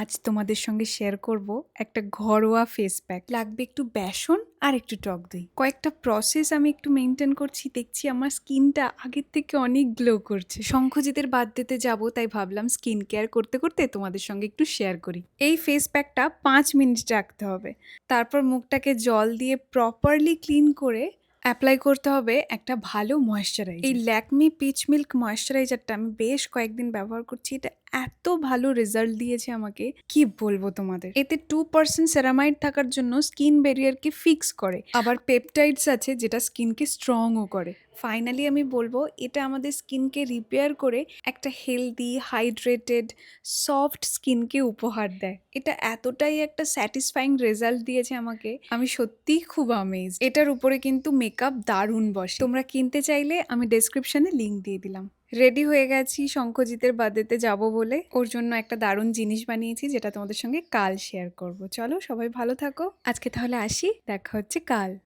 আজ তোমাদের সঙ্গে শেয়ার করব একটা ঘরোয়া ফেস প্যাক লাগবে একটু বেসন আর একটু টক দই। কয়েকটা প্রসেস আমি একটু মেনটেন করছি দেখছি আমার স্কিনটা আগের থেকে অনেক গ্লো করছে। শঙ্খজিতের বার্থডেতে যাব তাই ভাবলাম স্কিন কেয়ার করতে করতে তোমাদের সঙ্গে একটু শেয়ার করি। এই ফেস প্যাকটা পাঁচ মিনিট রাখতে হবে। তারপর মুখটাকে জল দিয়ে প্রপারলি ক্লিন করে অ্যাপ্লাই করতে হবে একটা ভালো ময়েশ্চারাইজার এই ল্যাকমি পিচ মিল্ক ময়েশ্চারাইজারটা আমি বেশ কয়েকদিন ব্যবহার করছি, এটা এত ভালো রেজাল্ট দিয়েছে আমাকে। কি বলব তোমাদের? এতে টু পার্সেন্ট সেরামাইড থাকার জন্য স্কিন ব্যারিয়ারকে ফিক্স করে। আবার পেপটাইডস আছে, যেটা স্কিনকে স্ট্রংও করে। ফাইনালি আমি বলব, এটা আমাদের স্কিনকে রিপেয়ার করে একটা হেলদি হাইড্রেটেড সফট স্কিনকে উপহার দেয়। এটা এতটাই একটা স্যাটিসফাইং রেজাল্ট দিয়েছে আমাকে। আমি সত্যিই খুব আমেজ এটার উপরে কিন্তু মেকআপ দারুণ বসে। তোমরা কিনতে চাইলে আমি ডেসক্রিপশনে লিঙ্ক দিয়ে দিলাম। রেডি হয়ে গেছি শঙ্খজিতের বার্থডেতে যাব বলে। ওর জন্য একটা দারুণ জিনিস বানিয়েছি, যেটা তোমাদের সঙ্গে কাল শেয়ার করব। চলো সবাই ভালো থাকো। আজকে তাহলে আসি। দেখা হচ্ছে কাল।